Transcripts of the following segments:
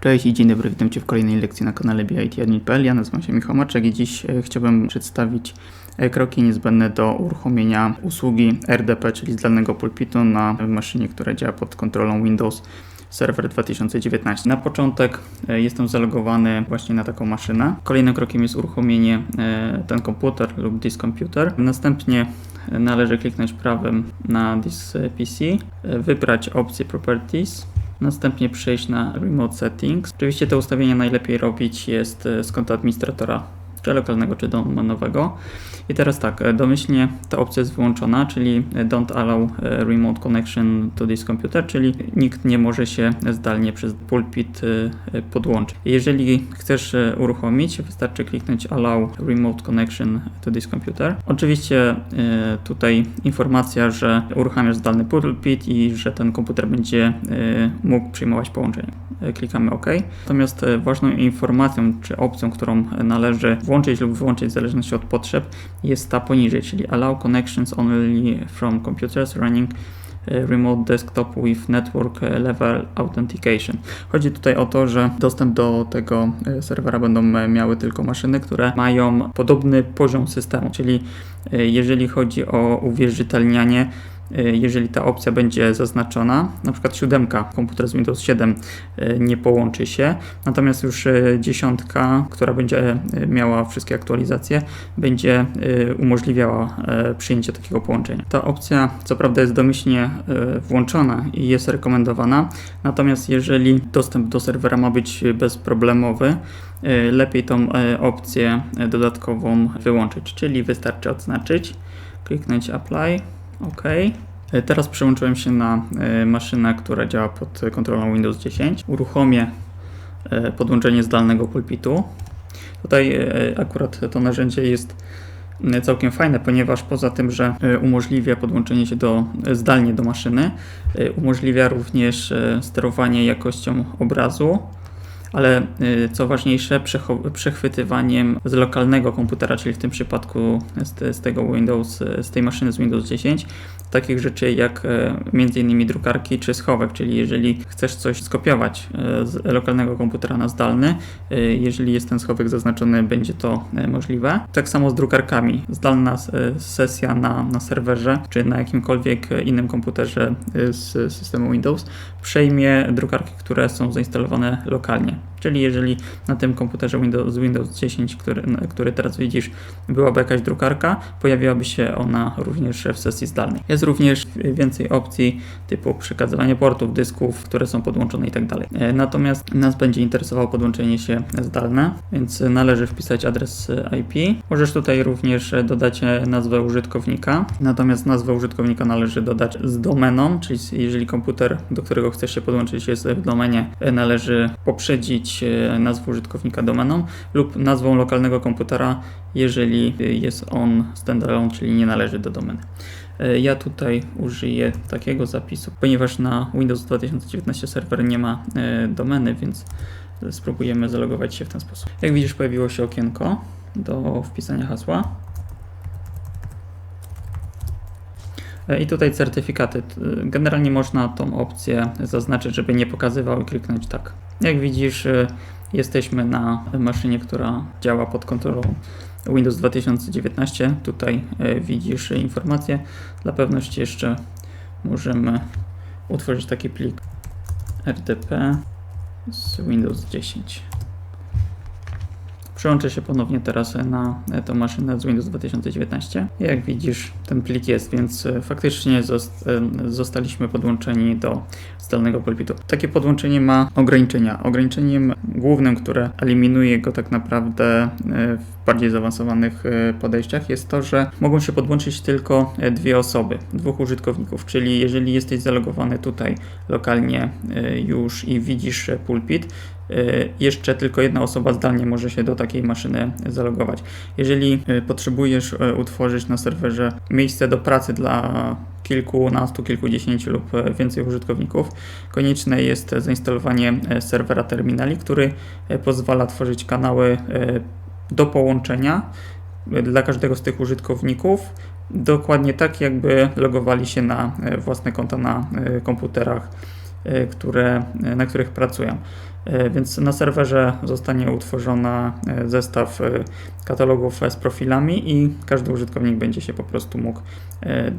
Cześć i dzień dobry, witam Cię w kolejnej lekcji na kanale BIT.pl. Ja nazywam się Michał Maczek i dziś e, chciałbym przedstawić e, kroki niezbędne do uruchomienia usługi RDP, czyli zdalnego pulpitu na maszynie, która działa pod kontrolą Windows Server 2019. Na początek e, jestem zalogowany właśnie na taką maszynę. Kolejnym krokiem jest uruchomienie ten komputer lub this computer. Następnie należy kliknąć prawym na e, PC, wybrać opcję Properties, następnie przejść na Remote Settings. Oczywiście te ustawienia najlepiej robić jest e, z konta administratora, czy lokalnego, czy domenowego. I teraz tak, e, domyślnie ta opcja jest wyłączona, czyli don't allow e, remote connection to this computer, czyli nikt nie może się zdalnie przez pulpit e, podłączyć. Jeżeli chcesz uruchomić, wystarczy kliknąć allow remote connection to this computer. Oczywiście tutaj informacja, że uruchamiasz zdalny pulpit i że ten komputer będzie mógł przyjmować połączenie. Klikamy OK. Natomiast ważną informacją czy opcją, którą należy włączyć lub wyłączyć w zależności od potrzeb, jest ta poniżej, czyli allow connections only from computers running e, remote desktop with network e, level authentication. Chodzi tutaj o to, że dostęp do tego e, serwera będą miały tylko maszyny, które mają podobny poziom systemu, czyli jeżeli chodzi o uwierzytelnianie, jeżeli ta opcja będzie zaznaczona, na przykład siódemka, komputer z Windows 7 e, nie połączy się, natomiast już e, dziesiątka, która będzie miała wszystkie aktualizacje, będzie umożliwiała przyjęcie takiego połączenia. Ta opcja co prawda jest domyślnie włączona i jest rekomendowana, natomiast jeżeli dostęp do serwera ma być bezproblemowy, lepiej tą opcję dodatkową wyłączyć, czyli wystarczy odznaczyć, kliknąć apply, OK. E, Teraz przełączyłem się na e, maszynę, która działa pod kontrolą Windows 10. Uruchomię e, podłączenie zdalnego pulpitu. Tutaj akurat to narzędzie jest całkiem fajne, ponieważ poza tym, że umożliwia podłączenie się do, zdalnie do maszyny, umożliwia również sterowanie jakością obrazu, ale y, co ważniejsze, przechwytywaniem z lokalnego komputera, czyli w tym przypadku z, z tego Windows, z tej maszyny z Windows 10, takich rzeczy jak e, innymi drukarki czy schowek, czyli jeżeli chcesz coś skopiować e, z lokalnego komputera na zdalny, e, jeżeli jest ten schowek zaznaczony, będzie to możliwe. Tak samo z drukarkami. Zdalna sesja na, na serwerze czy na jakimkolwiek innym komputerze z systemu Windows przejmie drukarki, które są zainstalowane lokalnie. Czyli jeżeli na tym komputerze Windows, z Windows 10, który, który teraz widzisz, byłaby jakaś drukarka, pojawiłaby się ona również w sesji zdalnej. Jest również więcej opcji typu przekazywanie portów, dysków, które są podłączone i tak. E, Natomiast nas będzie interesowało podłączenie się zdalne, więc należy wpisać adres IP. Możesz tutaj również dodać e, nazwę użytkownika, natomiast nazwę użytkownika należy dodać z domeną, czyli jeżeli komputer, do którego chcesz się podłączyć jest w domenie, e, należy poprzedzić nazwę użytkownika domeną lub nazwą lokalnego komputera, jeżeli jest on standalone, czyli nie należy do domeny. E, Ja tutaj użyję takiego zapisu, ponieważ na Windows 2019 serwer nie ma e, domeny, więc spróbujemy zalogować się w ten sposób. Jak widzisz, pojawiło się okienko do wpisania hasła. E, I tutaj certyfikaty. Generalnie można tą opcję zaznaczyć, żeby nie pokazywał i kliknąć tak. Jak widzisz, jesteśmy na maszynie, która działa pod kontrolą Windows 2019. Tutaj e, widzisz informacje. Dla pewności jeszcze możemy utworzyć taki plik RDP z Windows 10. Przełączę się ponownie teraz na tę maszynę z Windows 2019. Jak widzisz, ten plik jest, więc e, faktycznie zost- e, zostaliśmy podłączeni do zdalnego pulpitu. Takie podłączenie ma ograniczenia. Ograniczeniem głównym, które eliminuje go tak naprawdę e, w bardziej zaawansowanych e, podejściach jest to, że mogą się podłączyć tylko e, dwie osoby, dwóch użytkowników, czyli jeżeli jesteś zalogowany tutaj lokalnie już i widzisz pulpit, jeszcze tylko jedna osoba zdalnie może się do takiej maszyny zalogować. Jeżeli potrzebujesz utworzyć na serwerze miejsce do pracy dla kilkunastu, kilkudziesięciu lub e, więcej użytkowników, konieczne jest zainstalowanie e, serwera terminali, który e, pozwala tworzyć kanały e, do połączenia e, dla każdego z tych użytkowników. Dokładnie tak, jakby logowali się na e, własne konta na e, komputerach, e, które, e, na których pracują. E, Więc na serwerze zostanie utworzona e, zestaw e, katalogów z profilami i każdy użytkownik będzie się po prostu mógł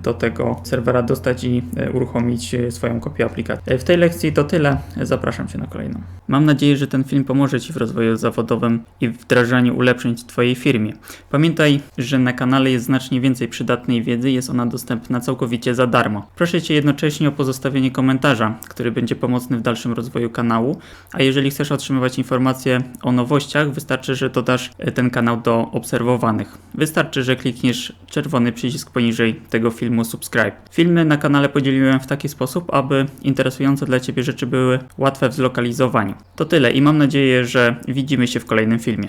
do tego serwera dostać i uruchomić swoją kopię aplikacji. W tej lekcji to tyle. Zapraszam Cię na kolejną. Mam nadzieję, że ten film pomoże Ci w rozwoju zawodowym i wdrażaniu ulepszeń w Twojej firmie. Pamiętaj, że na kanale jest znacznie więcej przydatnej wiedzy, jest ona dostępna całkowicie za darmo. Proszę Cię jednocześnie o pozostawienie komentarza, który będzie pomocny w dalszym rozwoju kanału, a jeżeli chcesz otrzymywać informacje o nowościach, wystarczy, że dodasz e, ten kanał do obserwowanych. Wystarczy, że klikniesz czerwony przycisk poniżej tego filmu subscribe. Filmy na kanale podzieliłem w taki sposób, aby interesujące dla Ciebie rzeczy były łatwe w zlokalizowaniu. To tyle i mam nadzieję, że widzimy się w kolejnym filmie.